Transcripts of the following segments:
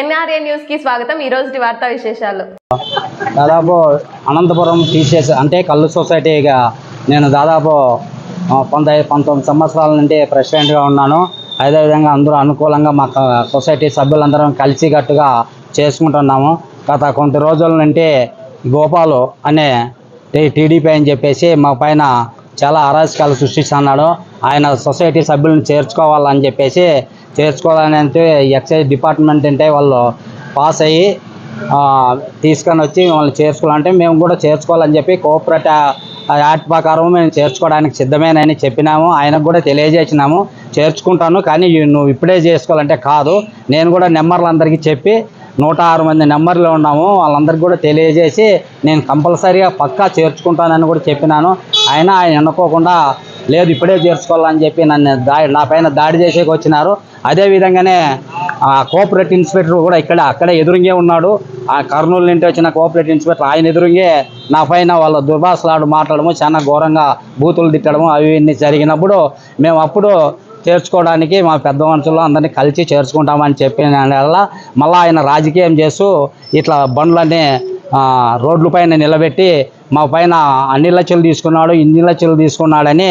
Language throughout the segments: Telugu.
ఎన్ఆర్ఏ న్యూస్కి స్వాగతం ఈ రోజు వార్తా విశేషాలు. దాదాపు అనంతపురం టీచర్స్ అంటే కళ్ళు సొసైటీగా నేను దాదాపు పంతొమ్మిది పంతొమ్మిది సంవత్సరాల నుండి ప్రెసిడెంట్గా ఉన్నాను. అదేవిధంగా అందరూ అనుకూలంగా మా సొసైటీ సభ్యులందరం కలిసికట్టుగా చేసుకుంటున్నాము. గత కొంత రోజుల నుండి గోపాలు అనే టీడీపీ అని చెప్పేసి మా పైన చాలా అరాచకాలు సృష్టిస్తున్నాడు ఆయన సొసైటీ సభ్యులను చేర్చుకోవాలని చెప్పేసి చేర్చుకోవాలని అంటే ఎక్సైజ్ డిపార్ట్మెంట్ అంటే వాళ్ళు పాస్ అయ్యి తీసుకొని వచ్చి మిమ్మల్ని చేర్చుకోవాలంటే మేము కూడా చేర్చుకోవాలని చెప్పి కోఆపరేటివ్ యాక్ట్ ప్రకారం మేము చేర్చుకోవడానికి సిద్ధమేనని చెప్పినాము. ఆయనకు కూడా తెలియజేసినాము. చేర్చుకుంటాను కానీ నువ్వు ఇప్పుడే చేసుకోవాలంటే కాదు. నేను కూడా నెంబర్లు అందరికీ చెప్పి నూట ఆరు మంది నెంబర్లు ఉన్నాము. వాళ్ళందరికీ కూడా తెలియజేసి నేను కంపల్సరీగా పక్కా చేర్చుకుంటానని కూడా చెప్పినాను. ఆయన ఆయన అనుకోకుండా లేదు ఇప్పుడే చేర్చుకోవాలని చెప్పి నన్ను దాడి నా పైన దాడి చేసేకి వచ్చినారు. అదేవిధంగానే ఆ కోఆపరేటివ్ ఇన్స్పెక్టర్ కూడా ఇక్కడ అక్కడే ఎదురుంగే ఉన్నాడు. ఆ కర్నూలు నుండి వచ్చిన కోఆపరేటివ్ ఇన్స్పెక్టర్ ఆయన ఎదురుంగే నా పైన వాళ్ళ దుర్భాషలాడు మాట్లాడము చాలా ఘోరంగా బూతులు తిట్టడము అవి ఇన్ని జరిగినప్పుడు మేము అప్పుడు చేర్చుకోవడానికి మా పెద్ద మనుషులు అందరినీ కలిసి చేర్చుకుంటామని చెప్పిన వల్ల మళ్ళీ ఆయన రాజకీయం చేస్తూ ఇట్లా బండ్లన్నీ రోడ్లపైన రోడ్ల పైన నిలబెట్టి మా పైన అన్ని లక్షలు తీసుకున్నాడు ఇన్ని లక్షలు తీసుకున్నాడని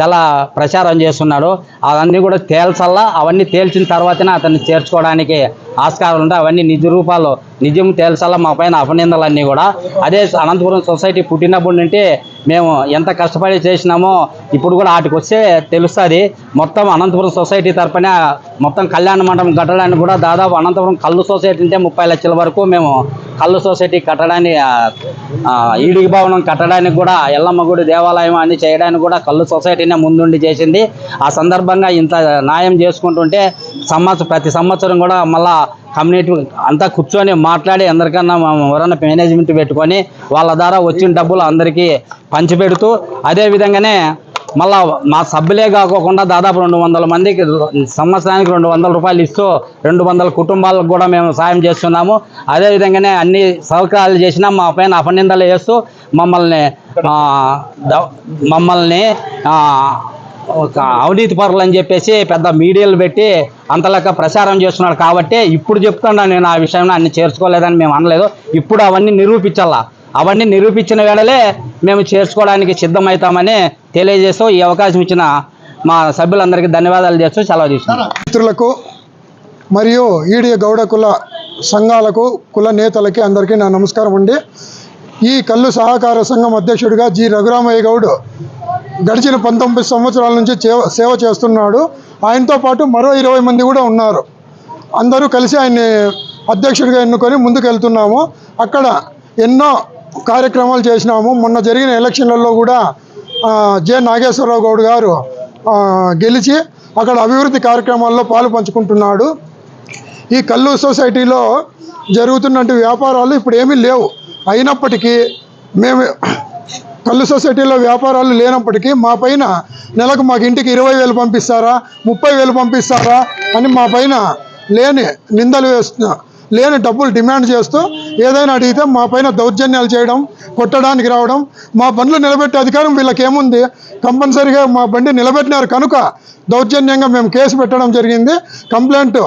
చాలా ప్రచారం చేస్తున్నాడు. అవన్నీ కూడా తేల్చల్లా అవన్నీ తేల్చిన తర్వాతనే అతన్ని చేర్చుకోవడానికి ఆస్కారాలు ఉంటాయి. అవన్నీ నిజ రూపాలు నిజం తేల్చాలా మా పైన అపనిందలన్నీ కూడా. అదే అనంతపురం సొసైటీ పుట్టినప్పటి నుండి మేము ఎంత కష్టపడి చేసినామో ఇప్పుడు కూడా వాటికి వస్తే తెలుస్తుంది. మొత్తం అనంతపురం సొసైటీ తరపున మొత్తం కళ్యాణ మండపం కట్టడానికి కూడా దాదాపు అనంతపురం కళ్ళు సొసైటీ అంటే ముప్పై లక్షల వరకు మేము కళ్ళు సొసైటీ కట్టడానికి ఈడిగి భవనం కట్టడానికి కూడా ఎల్లమ్మ గుడి దేవాలయం అన్ని చేయడానికి కూడా కళ్ళు సొసైటీనే ముందుండి చేసింది. ఆ సందర్భంగా ఇంత న్యాయం చేసుకుంటుంటే సంవత్సరం ప్రతి సంవత్సరం కూడా మళ్ళా కమ్యూనిటీ అంతా కూర్చొని మాట్లాడి అందరికన్నా మనం ఎవరన్నా మేనేజ్మెంట్ పెట్టుకొని వాళ్ళ ద్వారా వచ్చిన డబ్బులు అందరికీ పంచిపెడుతూ అదేవిధంగానే మళ్ళా మా సభ్యులే కాకోకుండా దాదాపు రెండు వందల మందికి సంవత్సరానికి రెండు వందల రూపాయలు ఇస్తూ రెండు వందల కుటుంబాలకు కూడా మేము సాయం చేస్తున్నాము. అదే విధంగానే అన్ని సౌకర్యాలు చేసినా మా పైన అపనిందలు చేస్తూ మమ్మల్ని మమ్మల్ని ఒక అవినీతి పరులు అని చెప్పేసి పెద్ద మీడియాలు పెట్టి అంతలెక్క ప్రచారం చేస్తున్నాడు కాబట్టి ఇప్పుడు చెప్తున్నాను నేను ఆ విషయంలో అన్ని చేర్చుకోలేదని మేము అనలేదు. ఇప్పుడు అవన్నీ నిరూపించాలా? అవన్నీ నిరూపించిన వేళలే మేము చేర్చుకోవడానికి సిద్ధమవుతామని తెలియజేస్తూ ఈ అవకాశం ఇచ్చిన మా సభ్యులందరికీ ధన్యవాదాలు చేస్తూ సెలవు తీసుకున్నాను మిత్రులకు మరియు ఈడియ గౌడ కుల సంఘాలకు కుల నేతలకి అందరికీ నా నమస్కారం అండి. ఈ కళ్ళు సహకార సంఘం అధ్యక్షుడిగా జి. రఘురామయ్య గౌడ్ గడిచిన పంతొమ్మిది సంవత్సరాల నుంచి సేవ చేస్తున్నాడు. ఆయనతో పాటు మరో ఇరవై మంది కూడా ఉన్నారు. అందరూ కలిసి ఆయన్ని అధ్యక్షుడిగా ఎన్నుకొని ముందుకు వెళ్తున్నాము అక్కడ ఎన్నో కార్యక్రమాలు చేసినాము. మొన్న జరిగిన ఎలక్షన్లలో కూడా జె. నాగేశ్వరరావు గౌడ్ గారు గెలిచి అక్కడ అభివృద్ధి కార్యక్రమాల్లో పాలు పంచుకుంటున్నాడు. ఈ కల్లు సొసైటీలో జరుగుతున్నటువంటి వ్యాపారాలు ఇప్పుడు ఏమీ లేవు. అయినప్పటికీ మేము కళ్ళు సొసైటీలో వ్యాపారాలు లేనప్పటికీ మా పైన నెలకు మాకు ఇంటికి ఇరవై వేలు పంపిస్తారా ముప్పై వేలు పంపిస్తారా అని మా పైన లేని నిందలు వేస్తున్నా లేని డబ్బులు డిమాండ్ చేస్తూ ఏదైనా అడిగితే మా పైన దౌర్జన్యాలు చేయడం కొట్టడానికి రావడం మా బండ్లు నిలబెట్టే అధికారం వీళ్ళకి ఏముంది కంపల్సరీగా మా బండి నిలబెట్టినారు కనుక దౌర్జన్యంగా మేము కేసు పెట్టడం జరిగింది. కంప్లైంట్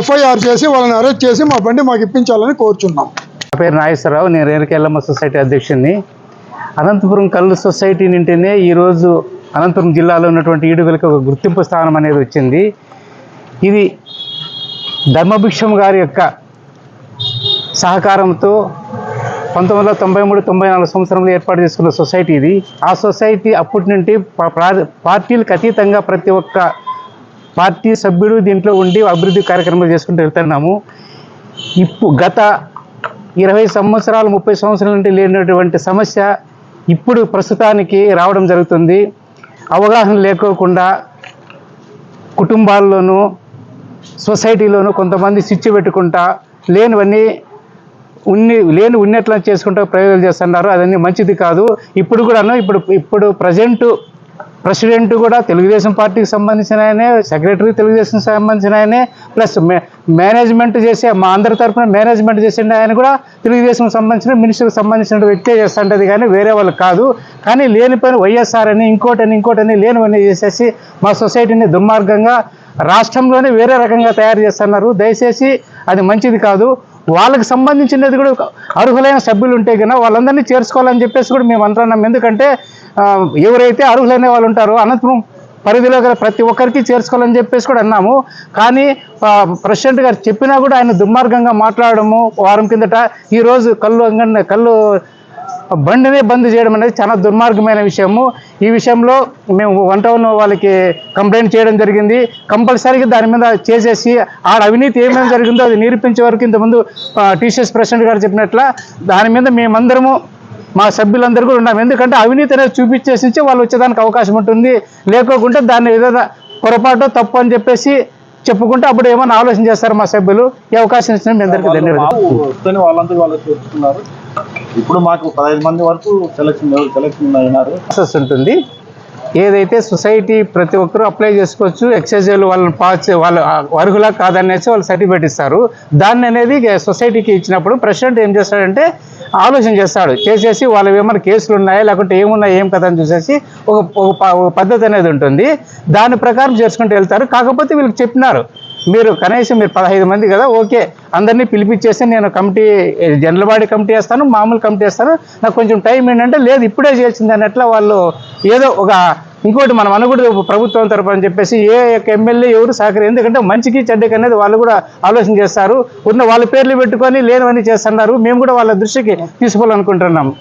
ఎఫ్ఐఆర్ చేసి వాళ్ళని అరెస్ట్ చేసి మా బండి మాకు ఇప్పించాలని కోరుచున్నాం. నా పేరు నాగేశ్వరరావు నేను రేణుకెళ్ళమ్మ సొసైటీ అధ్యక్షుడిని. అనంతపురం కళ్ళు సొసైటీ నుంటేనే ఈరోజు అనంతపురం జిల్లాలో ఉన్నటువంటి ఈడుగులకు ఒక గుర్తింపు స్థానం అనేది వచ్చింది. ఇది ధర్మభిక్షం గారి యొక్క సహకారంతో పంతొమ్మిది వందల తొంభై మూడు తొంభై నాలుగు సంవత్సరంలో ఏర్పాటు చేసుకున్న సొసైటీ ఇది. ఆ సొసైటీ అప్పటి నుండి పార్టీలకు అతీతంగా ప్రతి ఒక్క పార్టీ సభ్యుడు దీంట్లో ఉండి అభివృద్ధి కార్యక్రమాలు చేసుకుంటూ వెళ్తున్నాము. ఇప్పుడు గత ఇరవై సంవత్సరాలు ముప్పై సంవత్సరాల నుండి లేనటువంటి సమస్య ఇప్పుడు ప్రస్తుతానికి రావడం జరుగుతుంది. అవగాహన లేకోకుండా కుటుంబాల్లోనూ సొసైటీలోనూ కొంతమంది స్విచ్ పెట్టుకుంటా లేనివన్నీ ఉన్ని లేని ఉన్నట్లా చేసుకుంటూ ప్రయోగాలు చేస్తున్నారు. అదన్నీ మంచిది కాదు. ఇప్పుడు కూడాను ఇప్పుడు ఇప్పుడు ప్రజెంట్ ప్రెసిడెంట్ కూడా తెలుగుదేశం పార్టీకి సంబంధించిన ఆయనే సెక్రటరీ తెలుగుదేశం సంబంధించిన ఆయనే ప్లస్ మే మేనేజ్మెంట్ చేసే మా అందరి తరఫున మేనేజ్మెంట్ చేసిన ఆయన కూడా తెలుగుదేశం సంబంధించిన మినిస్టర్కి సంబంధించిన వ్యక్తే చేస్తుంటది కానీ వేరే వాళ్ళు కాదు. కానీ లేని పని వైఎస్ఆర్ అని ఇంకోటని ఇంకోటని లేనివన్నీ చేసేసి మా సొసైటీని దుర్మార్గంగా రాష్ట్రంలోనే వేరే రకంగా తయారు చేస్తున్నారు. దయచేసి అది మంచిది కాదు. వాళ్ళకి సంబంధించినది కూడా అర్హులైన సభ్యులు ఉంటే కన్నా వాళ్ళందరినీ చేర్చుకోవాలని చెప్పేసి కూడా మేము అంటున్నాం. ఎందుకంటే ఎవరైతే అర్హులైన వాళ్ళు ఉంటారో అనంతపురం పరిధిలో గల ప్రతి ఒక్కరికి చేర్చుకోవాలని చెప్పేసి కూడా అన్నాము. కానీ ప్రెసిడెంట్ గారు చెప్పినా కూడా ఆయన దుర్మార్గంగా మాట్లాడము వారం కిందట ఈరోజు కళ్ళు అంగన్ కళ్ళు బండినే బంద్ చేయడం అనేది చాలా దుర్మార్గమైన విషయము. ఈ విషయంలో మేము వన్ టౌన్ వాళ్ళకి కంప్లైంట్ చేయడం జరిగింది. కంపల్సరీగా దాని మీద చేసేసి ఆడ అవినీతి ఏమేమి జరిగిందో అది నిరూపించే వరకు ఇంతకుముందు టీసీఎస్ ప్రెసిడెంట్ గారు చెప్పినట్ల దాని మీద మేమందరము మా సభ్యులందరూ కూడా ఉన్నాం. ఎందుకంటే అవినీతి అనేది చూపించేసి వాళ్ళు వచ్చేదానికి అవకాశం ఉంటుంది. లేకోకుంటే దాన్ని ఏదైనా పొరపాటు తప్పు అని చెప్పేసి చెప్పుకుంటే అప్పుడు ఏమైనా ఆలోచన చేస్తారు మా సభ్యులు. ఈ అవకాశం ఇచ్చిన మీ అందరికీ ధన్యవాదాలు. ఇప్పుడు మాకు పదహైదు మంది వరకు సెలక్షన్ సెలక్షన్ అయినారు ప్రాసెస్ ఉంటుంది. ఏదైతే సొసైటీ ప్రతి ఒక్కరూ అప్లై చేసుకోవచ్చు ఎక్సైజ్ వాళ్ళని పాస్ వాళ్ళు అర్హులా కాదనేసి వాళ్ళు సర్టిఫికేట్ ఇస్తారు. దాన్ని అనేది సొసైటీకి ఇచ్చినప్పుడు ప్రెసిడెంట్ ఏం చేస్తాడంటే ఆలోచన చేస్తాడు. చేసేసి వాళ్ళు ఏమైనా కేసులు ఉన్నాయా లేకుంటే ఏమున్నాయి ఏం కదా అని చూసేసి ఒక ప- ఒక పద్ధతి అనేది ఉంటుంది. దాని ప్రకారం చేసుకుంటూ వెళ్తారు. కాకపోతే వీళ్ళకి చెప్పినారు. మీరు కనీసం మీరు పదహైదు మంది కదా ఓకే. అందరినీ పిలిపించేసి నేను కమిటీ జనరల్ బాడీ కమిటీ వేస్తాను మామూలు కమిటీ వేస్తాను. నాకు కొంచెం టైం ఏంటంటే లేదు ఇప్పుడే చేసింది అన్నట్ల వాళ్ళు ఏదో ఒక ఇంకోటి మనం అనకూడదు ప్రభుత్వం తరపు అని చెప్పేసి ఏ యొక్క ఎమ్మెల్యే ఎవరు సహకరి ఎందుకంటే మంచికి చెడ్డకి అనేది వాళ్ళు కూడా ఆలోచన చేస్తారు. ఉన్న వాళ్ళ పేర్లు పెట్టుకొని లేనివన్నీ చేస్తున్నారు. మేము కూడా వాళ్ళ దృష్టికి తీసుకోవాలనుకుంటున్నాము